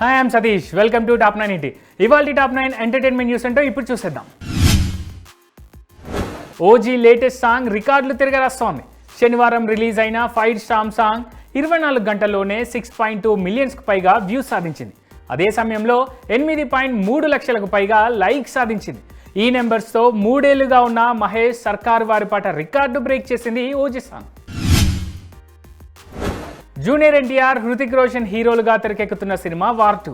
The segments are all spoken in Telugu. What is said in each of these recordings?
Hi I'm Satish welcome to top nine ET ఇవాళ టాప్ నైన్ ఎంటర్టైన్మెంట్ న్యూస్ అంటే ఇప్పుడు చూసేద్దాం. ఓజీ లేటెస్ట్ సాంగ్ రికార్డులు తిరగరాస్తోంది శనివారం రిలీజ్ అయిన ఫైవ్ స్టామ్ సాంగ్ ఇరవై నాలుగు గంటల్లోనే సిక్స్ పాయింట్ టూ మిలియన్స్కి పైగా వ్యూస్ సాధించింది. అదే సమయంలో ఎనిమిది పాయింట్ మూడు లక్షలకు పైగా లైక్ సాధించింది. ఈ నెంబర్స్తో మూడేళ్ళుగా ఉన్న మహేష్ సర్కార్ వారి పాట రికార్డు బ్రేక్ చేసింది OG song junior NTR Hrithik Roshan హీరోలుగా తెరకెక్కుతున్న సినిమా వార్ టూ.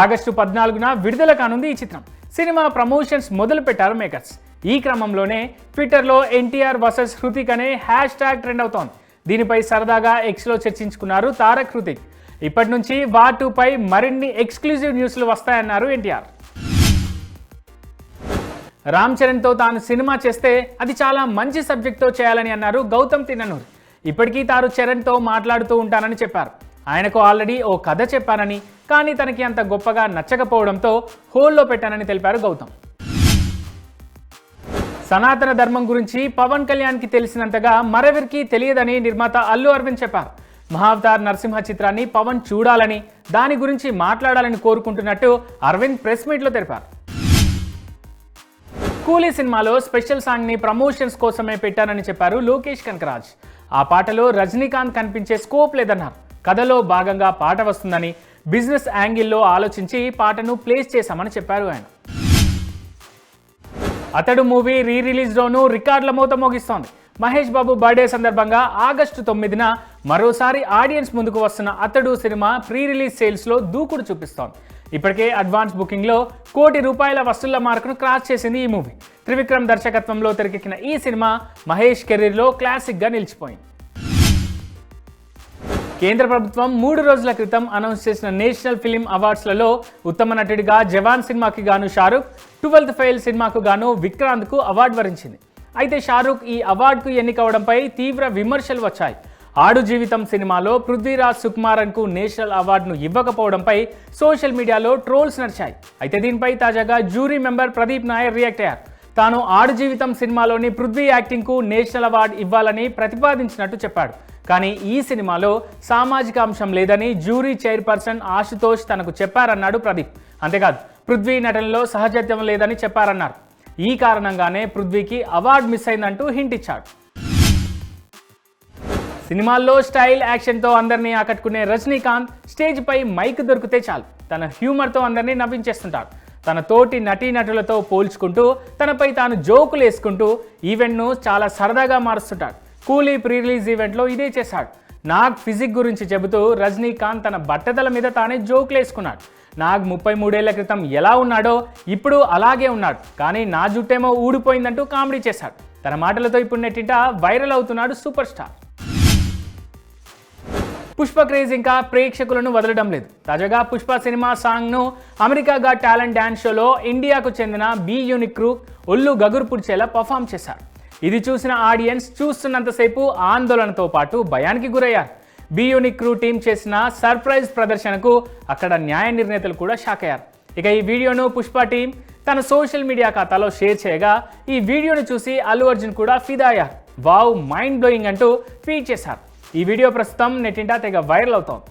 ఆగస్టు పద్నాలుగున విడుదల కానుంది ఈ చిత్రం. సినిమా ప్రమోషన్స్ మొదలు పెట్టారు మేకర్స్. ఈ క్రమంలోనే ట్విట్టర్లో ఎన్టీఆర్ వర్సెస్ హృతిక్ అనే హ్యాష్ ట్యాగ్ ట్రెండ్ అవుతోంది. దీనిపై సరదాగా ఎక్స్లో చర్చించుకున్నారు తారక్ హృతిక్. ఇప్పటి నుంచి వార్ టూపై మరిన్ని ఎక్స్క్లూజివ్ న్యూస్లు వస్తాయన్నారు ఎన్టీఆర్. రామ్ చరణ్తో తాను సినిమా చేస్తే అది చాలా మంచి సబ్జెక్ట్తో చేయాలని అన్నారు గౌతమ్ తిన్ననూరు. ఇప్పటికీ తాను చరణ్తో మాట్లాడుతూ ఉంటానని చెప్పారు. ఆయనకు ఆల్రెడీ ఓ కథ చెప్పానని కానీ తనకి అంత గొప్పగా నచ్చకపోవడంతో హోల్లో పెట్టానని తెలిపారు గౌతమ్. సనాతన ధర్మం గురించి పవన్ కళ్యాణ్కి తెలిసినంతగా మరెవరికి తెలియదని నిర్మాత అల్లు అరవింద్ చెప్పారు. మహావతార్ నరసింహ చిత్రాన్ని పవన్ చూడాలని దాని గురించి మాట్లాడాలని కోరుకుంటున్నట్టు అరవింద్ ప్రెస్ మీట్లో తెలిపారు. కూలీ సినిమాలో స్పెషల్ సాంగ్ని ప్రమోషన్స్ కోసమే పెట్టానని చెప్పారు లోకేష్ కనకరాజ్. ఆ పాటలో రజనీకాంత్ కనిపించే స్కోప్ లేదన్నారు కథలో భాగంగా పాట వస్తుందని బిజినెస్ యాంగిల్లో ఆలోచించి పాటను ప్లేస్ చేశామని చెప్పారు ఆయన. అతడు మూవీ రీ రిలీజ్లోనూ రికార్డుల మూత మోగిస్తోంది. మహేష్ బాబు బర్త్డే సందర్భంగా ఆగస్టు తొమ్మిదిన మరోసారి ఆడియన్స్ ముందుకు వస్తున్న అతడు సినిమా ప్రీ రిలీజ్ సేల్స్లో దూకుడు చూపిస్తోంది. ఇప్పటికే అడ్వాన్స్ బుకింగ్లో కోటి రూపాయల వసూళ్ళ మార్కును క్రాస్ చేసింది ఈ మూవీ. త్రివిక్రమ్ దర్శకత్వంలో తెరకెక్కిన ఈ సినిమా మహేష్ కెరీర్లో క్లాసిక్గా నిలిచిపోయింది. కేంద్ర ప్రభుత్వం మూడు రోజుల క్రితం అనౌన్స్ చేసిన నేషనల్ ఫిలిం అవార్డ్స్లలో ఉత్తమ నటుడిగా జవాన్ సినిమాకి గాను షారుఖ్ ట్వెల్త్ ఫెయిల్ సినిమాకు గాను విక్రాంత్కు అవార్డు వరించింది. అయితే షారుఖ్ ఈ అవార్డుకు ఎన్నికవడంపై తీవ్ర విమర్శలు వచ్చాయి. ఆడు జీవితం సినిమాలో పృథ్వీరాజ్ సుకుమారన్కు నేషనల్ అవార్డును ఇవ్వకపోవడంపై సోషల్ మీడియాలో ట్రోల్స్ నడిచాయి. అయితే దీనిపై తాజాగా jury member Pradeep Nair react అయ్యారు. తాను ఆడు జీవితం సినిమాలోని పృథ్వీ యాక్టింగ్కు నేషనల్ అవార్డు ఇవ్వాలని ప్రతిపాదించినట్టు చెప్పాడు. కానీ ఈ సినిమాలో సామాజిక అంశం లేదని జ్యూరీ చైర్పర్సన్ ఆశుతోష్ తనకు చెప్పారన్నాడు ప్రదీప్. అంతేకాదు పృథ్వీ నటనలో సహజత్వం లేదని చెప్పారన్నారు. ఈ కారణంగానే పృథ్వీకి అవార్డు మిస్ అయిందంటూ హింట్ ఇచ్చాడు. సినిమాల్లో స్టైల్ యాక్షన్తో అందరినీ ఆకట్టుకునే రజనీకాంత్ స్టేజ్ పై మైక్ దొరికితే చాలు. తన హ్యూమర్తో అందరినీ నవ్వించేస్తుంటాడు తన తోటి నటీనటులతో పోల్చుకుంటూ తనపై తాను జోకులు వేసుకుంటూ ఈవెంట్ను చాలా సరదాగా మారుస్తుంటాడు. కూలీ ప్రీ రిలీజ్ ఈవెంట్లో ఇదే చేశాడు. నాగ్ ఫిజిక్ గురించి చెబుతూ రజనీకాంత్ తన బట్టతల మీద తానే జోకులు వేసుకున్నాడు. నాగ్ ముప్పై మూడేళ్ళ క్రితం ఎలా ఉన్నాడో ఇప్పుడు అలాగే ఉన్నాడు. కానీ నా జుట్టేమో ఊడిపోయిందంటూ కామెడీ చేశాడు. తన మాటలతో ఇప్పుడు నెట్టింట వైరల్ అవుతున్నాడు సూపర్ స్టార్. పుష్ప క్రేజ్ ఇంకా ప్రేక్షకులను వదలడం లేదు. తాజాగా పుష్ప సినిమా సాంగ్ను అమెరికాగా టాలెంట్ డ్యాన్స్ షోలో ఇండియాకు చెందిన బి యూనిక్ క్రూ ఒళ్ళు గగురుపుడ్చేలా పర్ఫామ్ చేశారు. ఇది చూసిన ఆడియన్స్ చూస్తున్నంతసేపు ఆందోళనతో పాటు భయానికి గురయ్యారు. బి యూనిక్ క్రూ టీం చేసిన సర్ప్రైజ్ ప్రదర్శనకు అక్కడ న్యాయ నిర్ణేతలు కూడా షాక్ అయ్యారు. ఇక ఈ వీడియోను పుష్ప టీం తన సోషల్ మీడియా ఖాతాలో షేర్ చేయగా ఈ వీడియోను చూసి అల్లు అర్జున్ కూడా ఫిదా అయ్యారు. వావ్ మైండ్ బ్లోయింగ్ అంటూ ట్వీట్ చేశారు. ఈ వీడియో ప్రస్తుతం నెట్టింటా తెగ వైరల్ అవుతోంది.